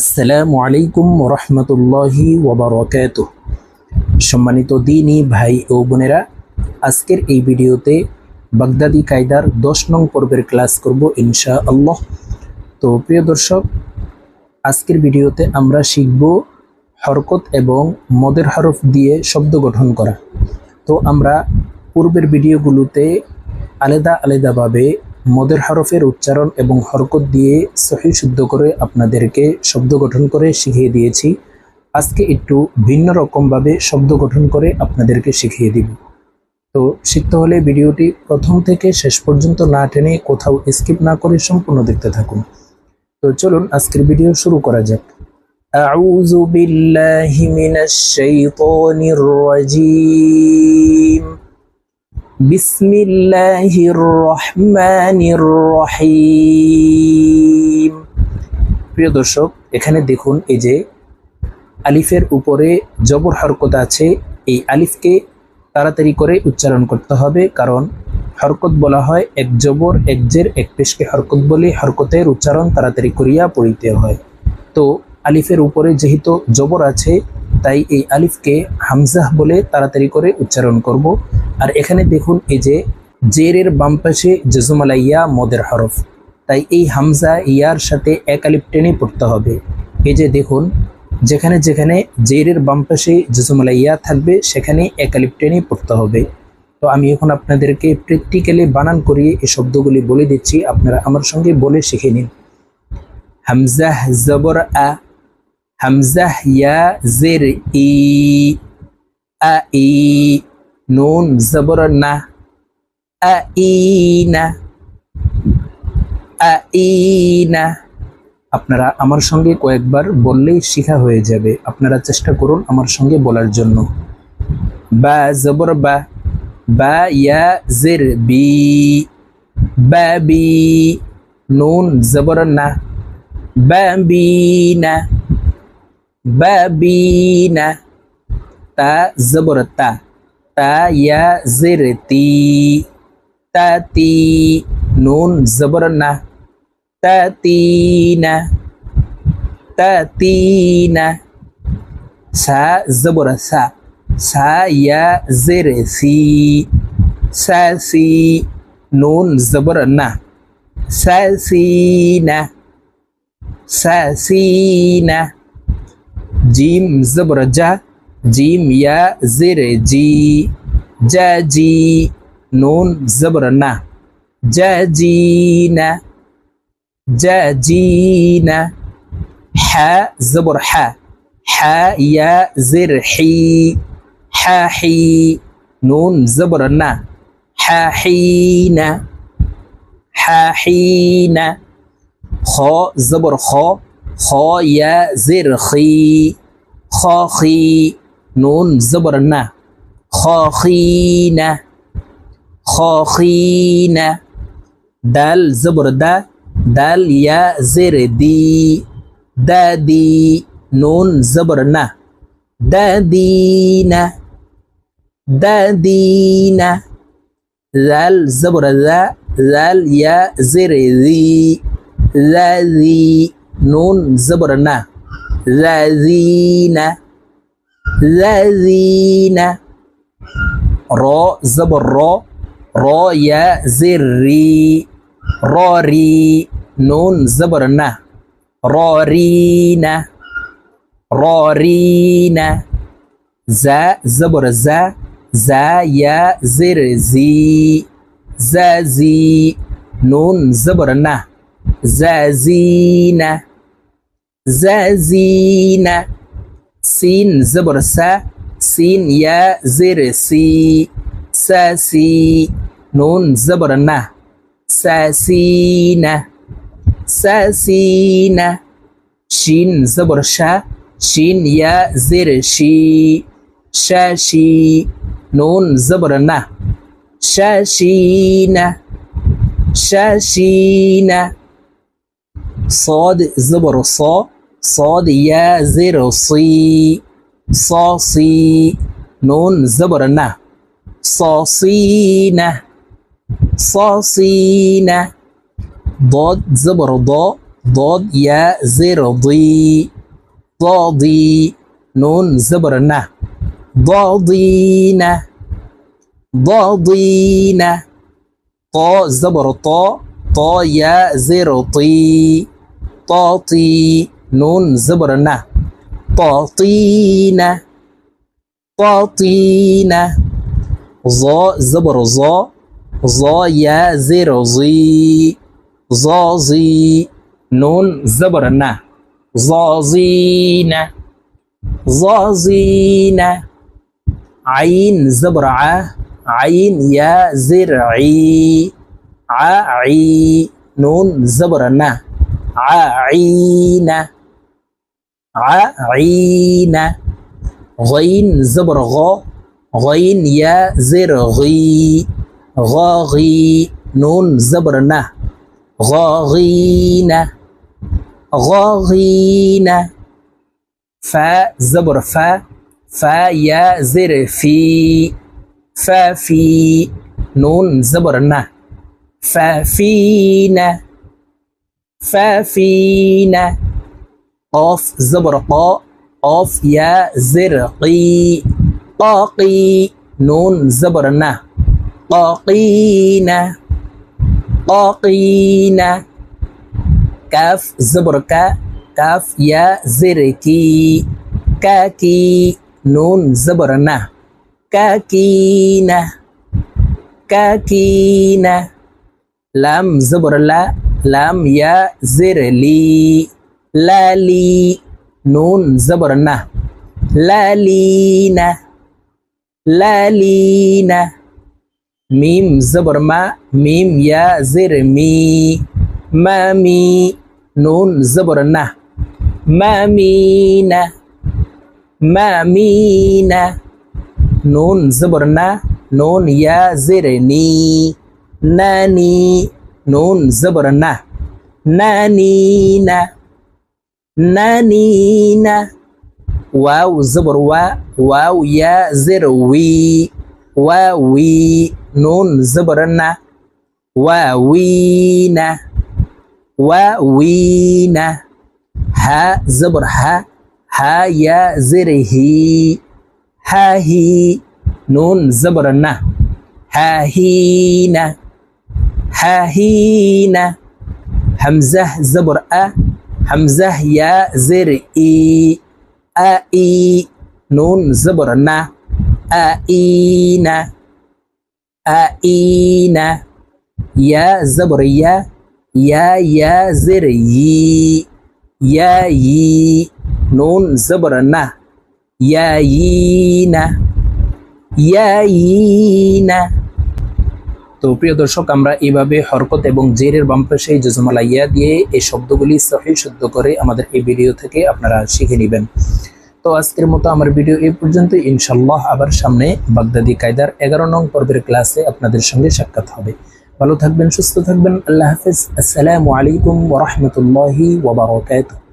আসসালামু আলাইকুম রহমতুল্লাহি ওবরকাত সম্মানিত দিনী ভাই ও বোনেরা, আজকের এই ভিডিওতে বাগদাদি কায়দার দশ নং পর্বের ক্লাস করব ইনশা আল্লাহ তো প্রিয় দর্শক, আজকের ভিডিওতে আমরা শিখব হরকত এবং মদের হরফ দিয়ে শব্দ গঠন করা। তো আমরা পূর্বের ভিডিওগুলোতে আলাদা আলাদাভাবে মদের হরফের উচ্চারণ এবং হরকত দিয়ে সহি শুদ্ধ করে আপনাদেরকে শব্দ গঠন করে শিখিয়ে দিয়েছি আজকে একটু ভিন্ন রকমভাবে শব্দ গঠন করে আপনাদেরকে শিখিয়ে দিব তো শিখতে হলে ভিডিওটি প্রথম থেকে শেষ পর্যন্ত না টেনে কোথাও স্কিপ না করে সম্পূর্ণ দেখতে থাকুন তো চলুন আজকের ভিডিও শুরু করা যাক أعوذ بالله من الشيطان الرجيم বিসমিল্লাহির রহমানির রহিম। প্রিয় দর্শক, এখানে দেখুন এই যে আলিফের উপরে জবর হরকত আছে, এই আলিফকে তাড়াতাড়ি করে উচ্চারণ করতে হবে কারণ হরকত বলা হয় এক জবর, এক জের, এক পেশকে হরকত বলে হরকতের উচ্চারণ তাড়াতাড়ি করিয়া পড়িতে হয়। তো আলিফের উপরে যেহেতু জবর আছে, তাই এই আলিফকে হামজাহ বলে তাড়াতাড়ি করে উচ্চারণ করব। আর এখানে দেখুন এই যে জেরের বাম পাশে জজমালা ইয়া মদের হরফ। তাই এই হামজা, ইয়ার সাথে এক আলিফ টেনে পড়তে হবে। এই যে দেখুন, যেখানে যেখানে জেরের বাম পাশে জজমালা ইয়া থাকবে, সেখানে এক আলিফ টেনে পড়তে হবে। তো আমি এখন আপনাদেরকে প্র্যাকটিক্যালি বানান করিয়ে এই শব্দগুলি বলে দিচ্ছি, আপনারা আমার সঙ্গে বলে শিখে নিন। হামজাহ জবর, আ। হামজাহ ইয়া, জের, ই, আ, ই। নুন জবর না আ ই না আ ই না আপনারা আমার সঙ্গে কয়েকবার বললেই শিখা হয়ে যাবে। আপনারা চেষ্টা করুন আমার সঙ্গে বলার জন্য। বা জবর বা বা ইয়া জের বি বা। বি নুন জবর না বা বি না বা বি না তা জবর তা তা জের তি নুন জবর না তা তি না তি না সা জবর সা সা ইয়া জের সি সা সি নুন জবর না সা সি না সা সি না জিম জবর জা জিম ইয়া জের জি জা জি নুন জবর না জা জি না জা জি না হা জবর হা হা ইয়া জের হি হা হি নুন জবর না হা হি না হা হি না খ জবর নুন জবর না খ খি না খ খি না দাল জবর দা দাল ইয়া জের দি দা দি নুন জবর না দা দি না দা দি না জাল জবর দা জাল ইয়া জের দি দা নুন জবর না জাজিনা জাজিনা র জবর র র ইয়া জির রি র রি নুন জবর না র রিনা র রিনা জা জবর জা জা ইয়া জির سين زبر سا سين يا زر سي سا سي نون زبر نا ساسينا ساسينا شين زبر شا شين يا زر شي شاشي نون زبر نا شاشينا شاشينا صاد زبر صا صاد يا زر صي صا صي نون زبر نا صاصينة صاصينة ضاد زبر ضاء ضاد يا زر ضي ضادي نون زبر نه ضادين ضادين طا زبر طا طا يا زر طي طاطي نون زبرنا طاطينا طاطينا ظا زبر ظا. ظا يا زير ظي. ظاظي نون زبرنا ظاظينا ظاظينا عين زبر ع عين يا زرعي عي. نون زبرنا ععينا ععين غين زبر غا غين يا زرغي غاغي نون زبر نه غاغين غاغين فا زبر فا فا يا زر في فا في نون زبر فينا فا فينا قاف زبر قا قاف يا زرقي قاقي نون زبر نه قاقينا قاقينا كاف زبر كا كاف يا زركي كاكي نون زبر نه كاكينا كاكينا لام زبر لا لام يا زرلي লালি নুন জবর না লালিনা লালিনা মিম জবর মা মিম ইয়া জের মি মামি নুন জবর না মামিনা মামিনা নুন জবর না নুন ইয়া জের নি নানি নুন জবর না নানি نانينا. واو زبر وا واو يا زروي واوي نون زبرنا واوينا واوينا. ها زبر ها ها يا زرهي ها هي. نون زبرنا ها هينا ها هينا. همزة زبر أ হামজাহ ইয়া জের ই আ ই নুন জবর না আ ই না আ ই না ইয়া জবর ইয়া ইয়া ইয়া জের ই ইয়া ই নুন জবর না ইয়া ই না ইয়া ই না তো প্রিয় দর্শক, আমরা এইভাবে হরকত এবং জেরের বাম পাশে জজমালা ইয়া দিয়ে এই শব্দগুলি সহি শুদ্ধ করে আমাদের এই ভিডিও থেকে আপনারা শিখে নেবেন। তো আজকের মতো আমার ভিডিও এই পর্যন্ত। ইনশাল্লাহ আবার সামনে বাগদাদি কায়দার এগারো নং পর্বের ক্লাসে আপনাদের সঙ্গে সাক্ষাৎ হবে। ভালো থাকবেন, সুস্থ থাকবেন। আল্লাহ হাফিজ। আসসালামু আলাইকুম ওরহমতুল্লাহি ওবরাকাতুহ